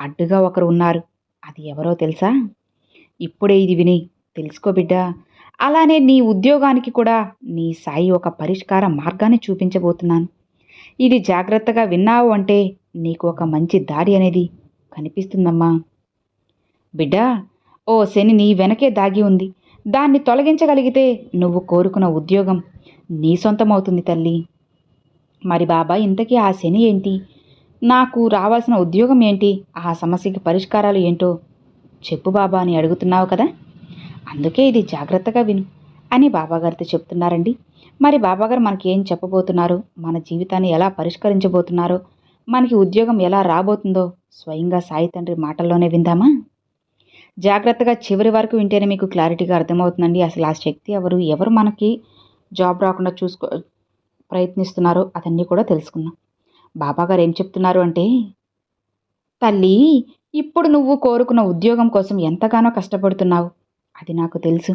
అడ్డుగా ఒకరు ఉన్నారు. అది ఎవరో తెలుసా? ఇప్పుడే ఇది విని తెలుసుకో బిడ్డా. అలానే నీ ఉద్యోగానికి కూడా నీ సాయి ఒక పరిష్కార మార్గాన్ని చూపించబోతున్నాను. ఇది జాగ్రత్తగా విన్నావు అంటే నీకు ఒక మంచి దారి అనేది కనిపిస్తుందమ్మా. బిడ్డా ఓ శని నీ వెనకే దాగి ఉంది. దాన్ని తొలగించగలిగితే నువ్వు కోరుకున్న ఉద్యోగం నీ సొంతమవుతుంది తల్లి. మరి బాబా ఇంతకీ ఆ శని ఏంటి? నాకు రావాల్సిన ఉద్యోగం ఏంటి? ఆ సమస్యకి పరిష్కారాలు ఏంటో? చెప్పు బాబా అని అడుగుతున్నావు కదా? అందుకే ఇది జాగ్రత్తగా విను అని బాబాగారితో చెప్తున్నారండి. మరి బాబాగారు మనకి ఏం చెప్పబోతున్నారు? మన జీవితాన్ని ఎలా పరిష్కరించబోతున్నారో? మనకి ఉద్యోగం ఎలా రాబోతుందో స్వయంగా సాయి తండ్రి మాటల్లోనే విందామా? జాగ్రత్తగా చివరి వరకు వింటేనే మీకు క్లారిటీగా అర్థమవుతుందండి. అసలు ఆ శక్తి ఎవరు? ఎవరు మనకి జాబ్ రాకుండా చూసుకో ప్రయత్నిస్తున్నారో అతన్ని కూడా తెలుసుకుందాం. బాబాగారు ఏం చెప్తున్నారు అంటే తల్లి ఇప్పుడు నువ్వు కోరుకున్న ఉద్యోగం కోసం ఎంతగానో కష్టపడుతున్నావు. అది నాకు తెలుసు.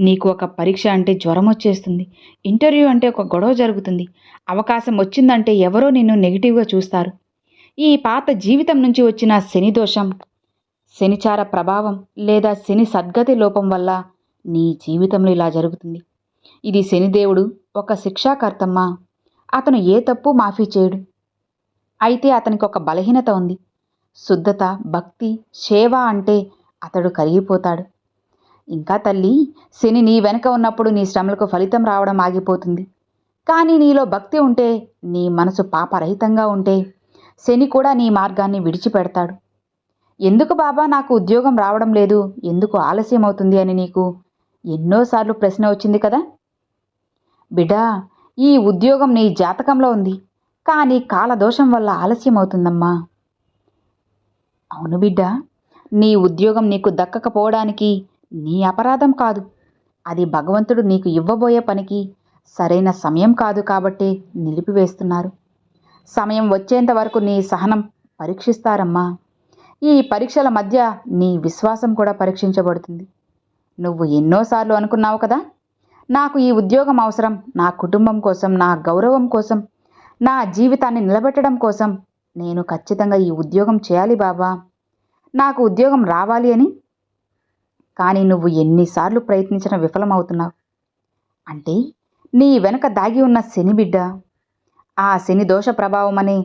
నీకు ఒక పరీక్ష అంటే జ్వరం వచ్చేస్తుంది. ఇంటర్వ్యూ అంటే ఒక గొడవ జరుగుతుంది. అవకాశం వచ్చిందంటే ఎవరో నిన్ను నెగిటివ్గా చూస్తారు. ఈ పాత జీవితం నుంచి వచ్చిన శని దోషం శనిచార ప్రభావం లేదా శని సద్గతి లోపం వల్ల నీ జీవితంలో ఇలా జరుగుతుంది. ఇది శనిదేవుడు ఒక శిక్షాకర్తమ్మ. అతను ఏ తప్పు మాఫీ చేయడు? అయితే అతనికి ఒక బలహీనత ఉంది. శుద్ధత భక్తి సేవ అంటే అతడు కరిగిపోతాడు. ఇంకా తల్లి శని నీ వెనక ఉన్నప్పుడు నీ శ్రమలకు ఫలితం రావడం ఆగిపోతుంది. కానీ నీలో భక్తి ఉంటే నీ మనసు పాపరహితంగా ఉంటే శని కూడా నీ మార్గాన్ని విడిచిపెడతాడు. ఎందుకు బాబా నాకు ఉద్యోగం రావడం లేదు? ఎందుకు ఆలస్యం అవుతుంది అని నీకు ఎన్నోసార్లు ప్రశ్న వచ్చింది కదా? బిడ్డా ఈ ఉద్యోగం నీ జాతకంలో ఉంది. కానీ కాలదోషం వల్ల ఆలస్యం అవుతుందమ్మా అవును బిడ్డ నీ ఉద్యోగం నీకు దక్కకపోవడానికి నీ అపరాధం కాదు. అది భగవంతుడు నీకు ఇవ్వబోయే పనికి సరైన సమయం కాదు కాబట్టే నిలిపివేస్తున్నారు. సమయం వచ్చేంత వరకు నీ సహనం పరీక్షిస్తారమ్మా. ఈ పరీక్షల మధ్య నీ విశ్వాసం కూడా పరీక్షించబడుతుంది. నువ్వు ఎన్నోసార్లు అనుకున్నావు కదా నాకు ఈ ఉద్యోగం అవసరం నా కుటుంబం కోసం నా గౌరవం కోసం నా జీవితాన్ని నిలబెట్టడం కోసం నేను ఖచ్చితంగా ఈ ఉద్యోగం చేయాలి బాబా. నాకు ఉద్యోగం రావాలి అని. కానీ నువ్వు ఎన్నిసార్లు ప్రయత్నించిన విఫలమవుతున్నావు. అంటే నీ వెనక దాగి ఉన్న శని బిడ్డ ఆ శని దోష ప్రభావమని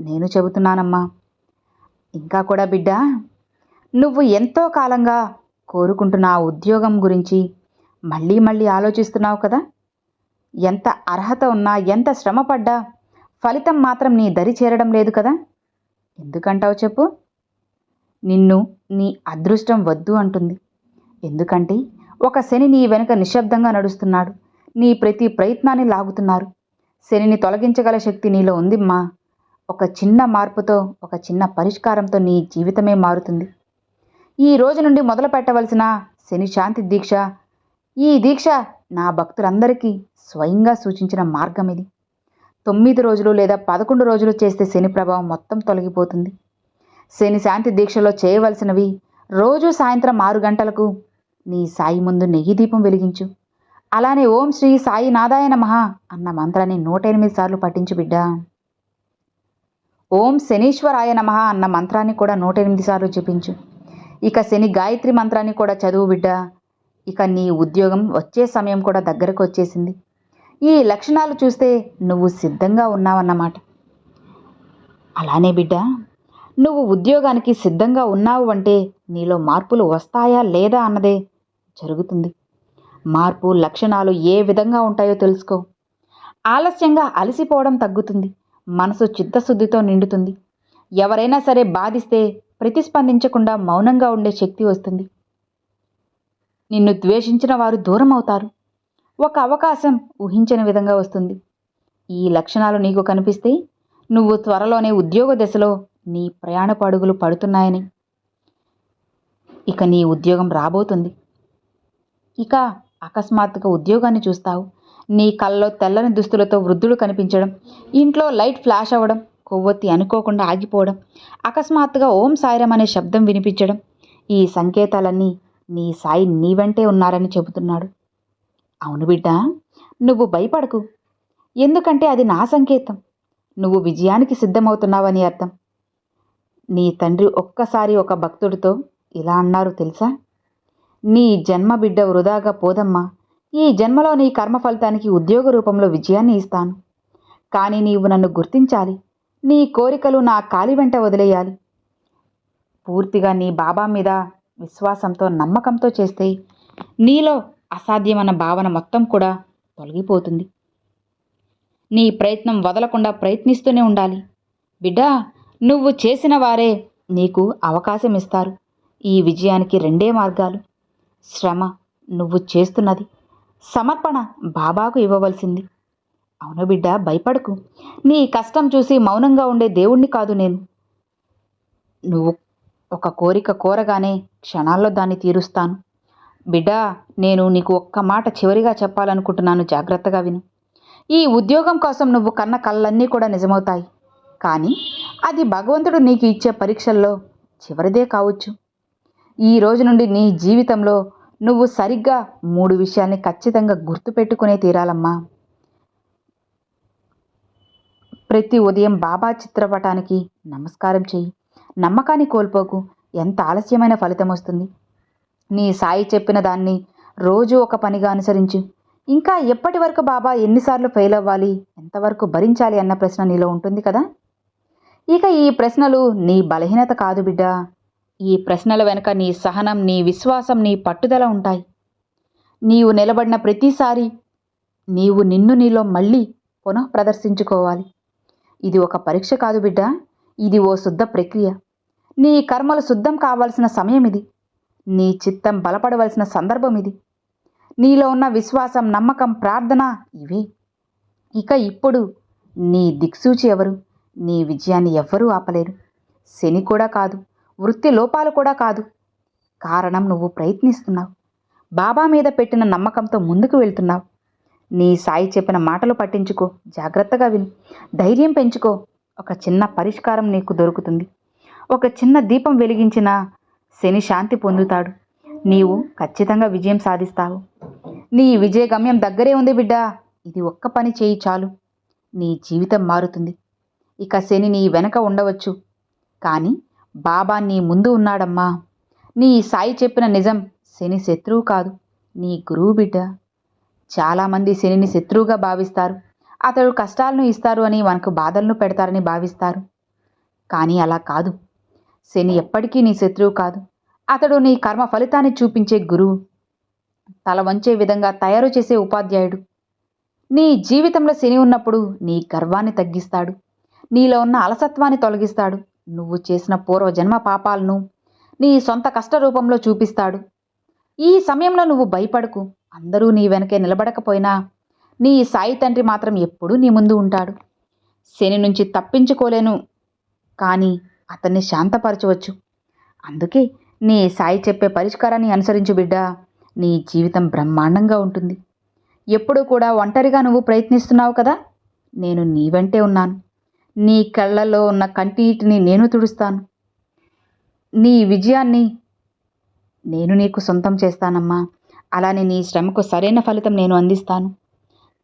నేను చెబుతున్నానమ్మా. ఇంకా కూడా బిడ్డ నువ్వు ఎంతో కాలంగా కోరుకుంటున్న ఆ ఉద్యోగం గురించి మళ్ళీ మళ్ళీ ఆలోచిస్తున్నావు కదా? ఎంత అర్హత ఉన్నా ఎంత శ్రమ పడ్డా ఫలితం మాత్రం నీ దరి చేరడం లేదు కదా? ఎందుకంటావు చెప్పు? నిన్ను నీ అదృష్టం వద్దు అంటుంది. ఎందుకంటే ఒక శని నీ వెనుక నిశ్శబ్దంగా నడుస్తున్నాడు. నీ ప్రతి ప్రయత్నాన్ని లాగుతున్నారు. శనిని తొలగించగల శక్తి నీలో ఉందిమ్మా. ఒక చిన్న మార్పుతో ఒక చిన్న పరిష్కారంతో నీ జీవితమే మారుతుంది. ఈ రోజు నుండి మొదలు పెట్టవలసిన శని శాంతి దీక్ష ఈ దీక్ష నా భక్తులందరికీ స్వయంగా సూచించిన మార్గం ఇది. తొమ్మిది రోజులు లేదా పదకొండు రోజులు చేస్తే శని ప్రభావం మొత్తం తొలగిపోతుంది. శని శాంతి దీక్షలో చేయవలసినవి రోజు సాయంత్రం ఆరు గంటలకు నీ సాయి ముందు నెయ్యి దీపం వెలిగించు. అలానే ఓం శ్రీ సాయి నాదాయ నమః అన్న మంత్రాన్ని నూట ఎనిమిది సార్లు పఠించు బిడ్డా. ఓం శనీశ్వరాయ నమః అన్న మంత్రాన్ని కూడా నూట ఎనిమిది సార్లు జపించు. ఇక శని గాయత్రి మంత్రాన్ని కూడా చదువు బిడ్డా. ఇక నీ ఉద్యోగం వచ్చే సమయం కూడా దగ్గరకు వచ్చేసింది. ఈ లక్షణాలు చూస్తే నువ్వు సిద్ధంగా ఉన్నావన్నమాట. అలానే బిడ్డ నువ్వు ఉద్యోగానికి సిద్ధంగా ఉన్నావు అంటే నీలో మార్పులు వస్తాయా లేదా అన్నదే జరుగుతుంది. మార్పు లక్షణాలు ఏ విధంగా ఉంటాయో తెలుసుకో. ఆలస్యంగా అలసిపోవడం తగ్గుతుంది. మనసు చిత్తశుద్ధితో నిండుతుంది. ఎవరైనా సరే బాధిస్తే ప్రతిస్పందించకుండా మౌనంగా ఉండే శక్తి వస్తుంది. నిన్ను ద్వేషించిన వారు దూరం అవుతారు ఒక అవకాశం ఊహించని విధంగా వస్తుంది. ఈ లక్షణాలు నీకు కనిపిస్తే నువ్వు త్వరలోనే ఉద్యోగ దశలో నీ ప్రయాణపు అడుగులు పడుతున్నాయని. ఇక నీ ఉద్యోగం రాబోతుంది. ఇక అకస్మాత్తుగా ఉద్యోగాన్ని చూస్తావు. నీ కళ్ళలో తెల్లని దుస్తులతో వృద్ధుడు కనిపించడం ఇంట్లో లైట్ ఫ్లాష్ అవ్వడం కొవ్వొత్తి అనుకోకుండా ఆగిపోవడం అకస్మాత్తుగా ఓం సాయిరం అనే శబ్దం వినిపించడం ఈ సంకేతాలన్నీ నీ సాయి నీ వెంటే ఉన్నారని చెబుతున్నాడు. అవును బిడ్డ నువ్వు భయపడకు. ఎందుకంటే అది నా సంకేతం. నువ్వు విజయానికి సిద్ధమవుతున్నావని అర్థం. నీ తండ్రి ఒక్కసారి ఒక భక్తుడితో ఇలా అన్నారు తెలుసా? నీ జన్మ బిడ్డ వృధాగా పోదమ్మా. ఈ జన్మలో నీ కర్మ ఫలితానికి ఉద్యోగ రూపంలో విజయాన్ని ఇస్తాను. కానీ నీవు నన్ను గుర్తించాలి. నీ కోరికలు నా కాలి వెంట వదిలేయాలి. పూర్తిగా నీ బాబా మీద విశ్వాసంతో నమ్మకంతో చేస్తే నీలో అసాధ్యమన్న భావన మొత్తం కూడా తొలగిపోతుంది. నీ ప్రయత్నం వదలకుండా ప్రయత్నిస్తూనే ఉండాలి. బిడ్డా నువ్వు చేసిన వారే నీకు అవకాశం ఇస్తారు ఈ విజయానికి రెండే మార్గాలు. శ్రమ నువ్వు చేస్తున్నది. సమర్పణ బాబాకు ఇవ్వవలసింది. అవును బిడ్డ భయపడకు. నీ కష్టం చూసి మౌనంగా ఉండే దేవుణ్ణి కాదు నేను. నువ్వు ఒక కోరిక కోరగానే క్షణాల్లో దాన్ని తీరుస్తాను. బిడ్డా నేను నీకు ఒక్క మాట చివరిగా చెప్పాలనుకుంటున్నాను జాగ్రత్తగా విను. ఈ ఉద్యోగం కోసం నువ్వు కన్న కళ్ళన్నీ కూడా నిజమవుతాయి. కానీ అది భగవంతుడు నీకు ఇచ్చే పరీక్షల్లో చివరిదే కావచ్చు. ఈ రోజు నుండి నీ జీవితంలో నువ్వు సరిగ్గా మూడు విషయాల్ని ఖచ్చితంగా గుర్తుపెట్టుకునే తీరాలమ్మా. ప్రతి ఉదయం బాబా చిత్రపటానికి నమస్కారం చెయ్యి. నమ్మకాన్ని కోల్పోకు. ఎంత ఆలస్యమైన ఫలితం వస్తుంది? నీ సాయి చెప్పిన దాన్ని రోజు ఒక పనిగా అనుసరించు. ఇంకా ఎప్పటి వరకు బాబా ఎన్నిసార్లు ఫెయిల్ అవ్వాలి? ఎంతవరకు భరించాలి అన్న ప్రశ్న నీలో ఉంటుంది కదా? ఇక ఈ ప్రశ్నలు నీ బలహీనత కాదు బిడ్డ. ఈ ప్రశ్నల వెనుక నీ సహనం నీ విశ్వాసం నీ పట్టుదల ఉంటాయి. నీవు నిలబడిన ప్రతిసారి నీవు నిన్ను నీలో మళ్ళీ పునః ప్రదర్శించుకోవాలి ఇది ఒక పరీక్ష కాదు బిడ్డ. ఇది ఓ శుద్ధ ప్రక్రియ. నీ కర్మలు శుద్ధం కావాల్సిన సమయం ఇది నీ చిత్తం బలపడవలసిన సందర్భం ఇది నీలో ఉన్న విశ్వాసం నమ్మకం ప్రార్థన ఇవే. ఇక ఇప్పుడు నీ దిక్సూచి ఎవరు? నీ విజయాన్ని ఎవ్వరూ ఆపలేరు. శని కూడా కాదు వృత్తి లోపాలు కూడా కాదు. కారణం నువ్వు ప్రయత్నిస్తున్నావు. బాబా మీద పెట్టిన నమ్మకంతో ముందుకు వెళ్తున్నావు. నీ సాయి చెప్పిన మాటలు పట్టించుకో జాగ్రత్తగా విను. ధైర్యం పెంచుకో. ఒక చిన్న పరిష్కారం నీకు దొరుకుతుంది. ఒక చిన్న దీపం వెలిగించిన శని శాంతి పొందుతాడు. నీవు ఖచ్చితంగా విజయం సాధిస్తావు. నీ విజయ గమ్యం దగ్గరే ఉంది బిడ్డ. ఇది ఒక్క పని చేయి చాలు. నీ జీవితం మారుతుంది. ఇక శని నీ వెనక ఉండవచ్చు. కానీ బాబా నీ ముందు ఉన్నాడమ్మా. నీ సాయి చెప్పిన నిజం శని శత్రువు కాదు. నీ గురువు బిడ్డ. చాలామంది శనిని శత్రువుగా భావిస్తారు. అతడు కష్టాలను ఇస్తారు అని మనకు బాధలను పెడతారని భావిస్తారు. కానీ అలా కాదు. శని ఎప్పటికీ నీ శత్రువు కాదు. అతడు నీ కర్మ ఫలితాన్ని చూపించే గురువు. తల వంచే విధంగా తయారు చేసే ఉపాధ్యాయుడు. నీ జీవితంలో శని ఉన్నప్పుడు నీ గర్వాన్ని తగ్గిస్తాడు. నీలో ఉన్న అలసత్వాన్ని తొలగిస్తాడు. నువ్వు చేసిన పూర్వజన్మ పాపాలను నీ సొంత కష్ట రూపంలో చూపిస్తాడు. ఈ సమయంలో నువ్వు భయపడకు. అందరూ నీ వెనకే నిలబడకపోయినా నీ సాయి తండ్రి మాత్రం ఎప్పుడూ నీ ముందు ఉంటాడు. శని నుంచి తప్పించుకోలేను. కానీ అతన్ని శాంతపరచవచ్చు. అందుకే నీ సాయి చెప్పే పరిష్కారాన్ని అనుసరించు బిడ్డ. నీ జీవితం బ్రహ్మాండంగా ఉంటుంది. ఎప్పుడూ కూడా ఒంటరిగా నువ్వు ప్రయత్నిస్తున్నావు కదా? నేను నీ వెంటే ఉన్నాను. నీ కళ్ళల్లో ఉన్న కంటిని నేను తుడుస్తాను. నీ విజయాన్ని నేను నీకు సొంతం చేస్తానమ్మా. అలానే నీ శ్రమకు సరైన ఫలితం నేను అందిస్తాను.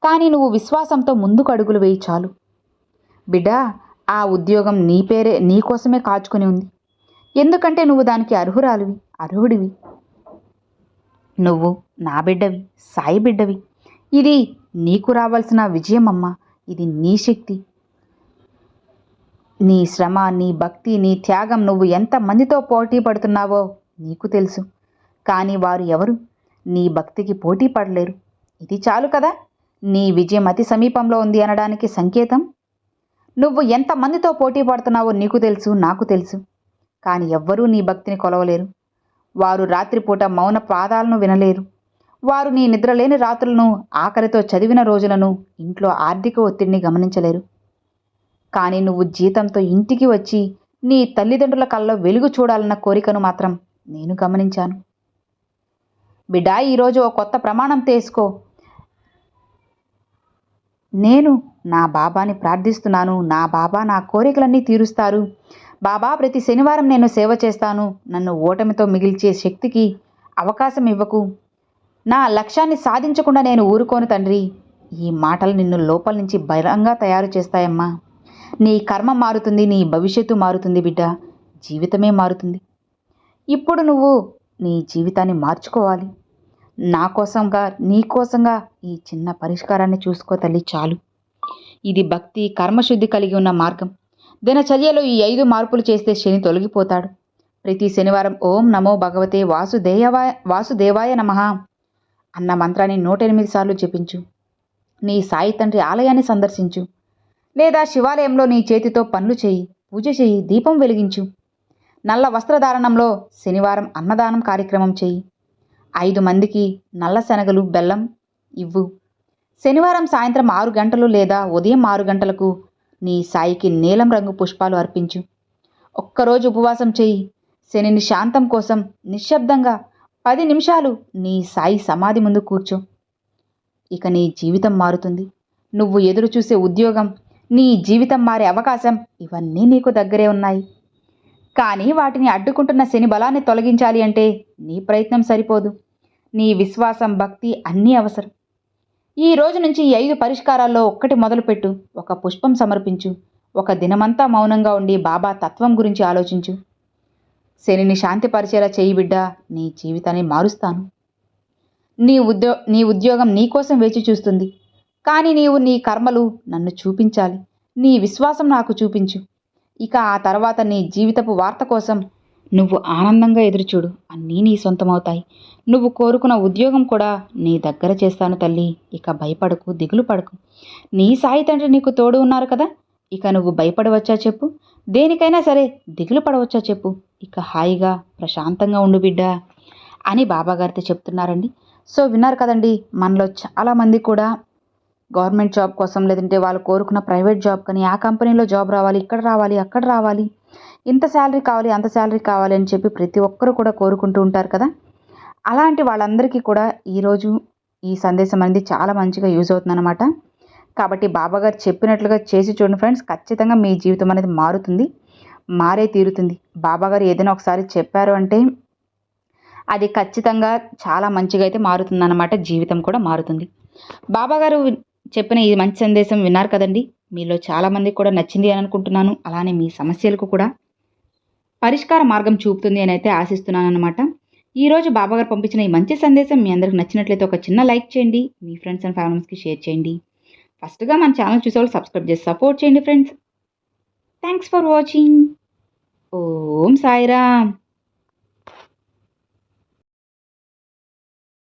కానీ నువ్వు విశ్వాసంతో ముందుకు అడుగులు వేయి చాలు. బిడ్డా ఆ ఉద్యోగం నీ పేరే నీ కోసమే కాచుకొని ఉంది. ఎందుకంటే నువ్వు దానికి అర్హురాలివి అర్హుడివి. నువ్వు నా బిడ్డవి సాయి బిడ్డవి. ఇది నీకు రావాల్సిన విజయం అమ్మా. ఇది నీ శక్తి. నీ శ్రమ నీ భక్తి నీ త్యాగం నువ్వు ఎంతమందితో పోటీ పడుతున్నావో నీకు తెలుసు. కానీ వారు ఎవరు? నీ భక్తికి పోటీ పడలేరు. ఇది చాలు కదా? నీ విజయం అతి సమీపంలో ఉంది అనడానికి సంకేతం? నువ్వు ఎంతమందితో పోటీ పడుతున్నావో నీకు తెలుసు నాకు తెలుసు. కానీ ఎవ్వరూ నీ భక్తిని కొలవలేరు. వారు రాత్రిపూట మౌన పాదాలను వినలేరు. వారు నీ నిద్రలేని రాత్రులను ఆకలితో చదివిన రోజులను ఇంట్లో ఆర్థిక ఒత్తిడిని గమనించలేరు. కానీ నువ్వు జీతంతో ఇంటికి వచ్చి నీ తల్లిదండ్రుల కళ్ళలో వెలుగు చూడాలన్న కోరికను మాత్రం నేను గమనించాను. బిడ్డా ఈరోజు ఓ కొత్త ప్రమాణం తీసుకో. నేను నా బాబాని ప్రార్థిస్తున్నాను. నా బాబా నా కోరికలన్నీ తీరుస్తారు. బాబా ప్రతి శనివారం నేను సేవ చేస్తాను. నన్ను ఓటమితో మిగిల్చే శక్తికి అవకాశం ఇవ్వకు. నా లక్ష్యాన్ని సాధించకుండా నేను ఊరుకోను తండ్రి. ఈ మాటలు నిన్ను లోపల నుంచి బలంగా తయారు చేస్తాయమ్మా. నీ కర్మ మారుతుంది నీ భవిష్యత్తు మారుతుంది బిడ్డ. జీవితమే మారుతుంది. ఇప్పుడు నువ్వు నీ జీవితాన్ని మార్చుకోవాలి. నా కోసంగా నీ కోసంగా ఈ చిన్న పరిష్కారాన్ని చూసుకో తల్లి చాలు. ఇది భక్తి కర్మశుద్ధి కలిగి ఉన్న మార్గం. దినచర్యలో ఈ ఐదు మార్పులు చేస్తే శని తొలగిపోతాడు. ప్రతి శనివారం ఓం నమో భగవతే వాసుదేవాయ వాసుదేవాయ నమ అన్న మంత్రాన్ని నూట ఎనిమిది సార్లు జపించు. నీ సాయి తండ్రి ఆలయాన్ని సందర్శించు. లేదా శివాలయంలో నీ చేతితో పనులు చేయి పూజ చేయి దీపం వెలిగించు. నల్ల వస్త్రధారణంలో శనివారం అన్నదానం కార్యక్రమం చేయి. ఐదు మందికి నల్ల శనగలు బెల్లం ఇవ్వు. శనివారం సాయంత్రం ఆరు గంటలు లేదా ఉదయం ఆరు గంటలకు నీ సాయికి నీలం రంగు పుష్పాలు అర్పించు. ఒక్కరోజు ఉపవాసం చేయి. శనిని శాంతం కోసం నిశ్శబ్దంగా పది నిమిషాలు నీ సాయి సమాధి ముందు కూర్చో. ఇక నీ జీవితం మారుతుంది. నువ్వు ఎదురు చూసే ఉద్యోగం నీ జీవితం మారే అవకాశం ఇవన్నీ నీకు దగ్గరే ఉన్నాయి. కానీ వాటిని అడ్డుకుంటున్న శని బలాన్ని తొలగించాలి అంటే నీ ప్రయత్నం సరిపోదు. నీ విశ్వాసం భక్తి అన్నీ అవసరం. ఈ రోజు నుంచి ఈ ఐదు పరిష్కారాల్లో ఒక్కటి మొదలుపెట్టు. ఒక పుష్పం సమర్పించు. ఒక దినమంతా మౌనంగా ఉండి బాబా తత్వం గురించి ఆలోచించు. శనిని శాంతిపరిచేలా చేయి బిడ్డ నీ జీవితాన్ని మారుస్తాను. నీ ఉద్యో నీ ఉద్యోగం నీ కోసం వేచి చూస్తుంది. కానీ నీవు నీ కర్మలు నన్ను చూపించాలి. నీ విశ్వాసం నాకు చూపించు. ఇక ఆ తర్వాత నీ జీవితపు వార్త కోసం నువ్వు ఆనందంగా ఎదురుచూడు. అన్నీ నీ సొంతమవుతాయి. నువ్వు కోరుకున్న ఉద్యోగం కూడా నీ దగ్గర చేస్తాను తల్లి. ఇక భయపడకు దిగులు పడకు. నీ సాయి తండ్రి నీకు తోడు ఉన్నారు కదా? ఇక నువ్వు భయపడవచ్చా చెప్పు? దేనికైనా సరే దిగులు పడవచ్చా చెప్పు? ఇక హాయిగా ప్రశాంతంగా ఉండు బిడ్డ అని బాబాగారితో చెప్తున్నారండి. సో విన్నారు కదండి మనలో చాలామంది కూడా గవర్నమెంట్ జాబ్ కోసం లేదంటే వాళ్ళు కోరుకున్న ప్రైవేట్ జాబ్ కానీ ఆ కంపెనీలో జాబ్ రావాలి ఇక్కడ రావాలి అక్కడ రావాలి. ఇంత శాలరీ కావాలి అంత శాలరీ కావాలి అని చెప్పి ప్రతి ఒక్కరూ కూడా కోరుకుంటూ ఉంటారు కదా. అలాంటి వాళ్ళందరికీ కూడా ఈరోజు ఈ సందేశం అనేది చాలా మంచిగా యూజ్ అవుతుందన్నమాట. కాబట్టి బాబాగారు చెప్పినట్లుగా చేసి చూడండి ఫ్రెండ్స్ ఖచ్చితంగా మీ జీవితం అనేది మారుతుంది మారే తీరుతుంది. బాబాగారు ఏదైనా ఒకసారి చెప్పారు అంటే అది ఖచ్చితంగా చాలా మంచిగా అయితే మారుతుందన్నమాట జీవితం కూడా మారుతుంది. బాబాగారు చెప్పిన ఈ మంచి సందేశం విన్నారు కదండి. మీలో చాలామంది కూడా నచ్చింది అని అనుకుంటున్నాను. అలానే మీ సమస్యలకు కూడా పరిష్కార మార్గం చూపుతుంది అని అయితే ఆశిస్తున్నానమాట ఈరోజు బాబాగారు పంపించిన ఈ మంచి సందేశం మీ అందరికి నచ్చినట్లయితే ఒక చిన్న లైక్ చేయండి మీ ఫ్రెండ్స్ అండ్ ఫ్యామిలీస్కి షేర్ చేయండి. ఫస్ట్గా మన ఛానల్ చూసేవాళ్ళు సబ్స్క్రైబ్ చేసి సపోర్ట్ చేయండి friends. Thanks for watching. Om Sairam.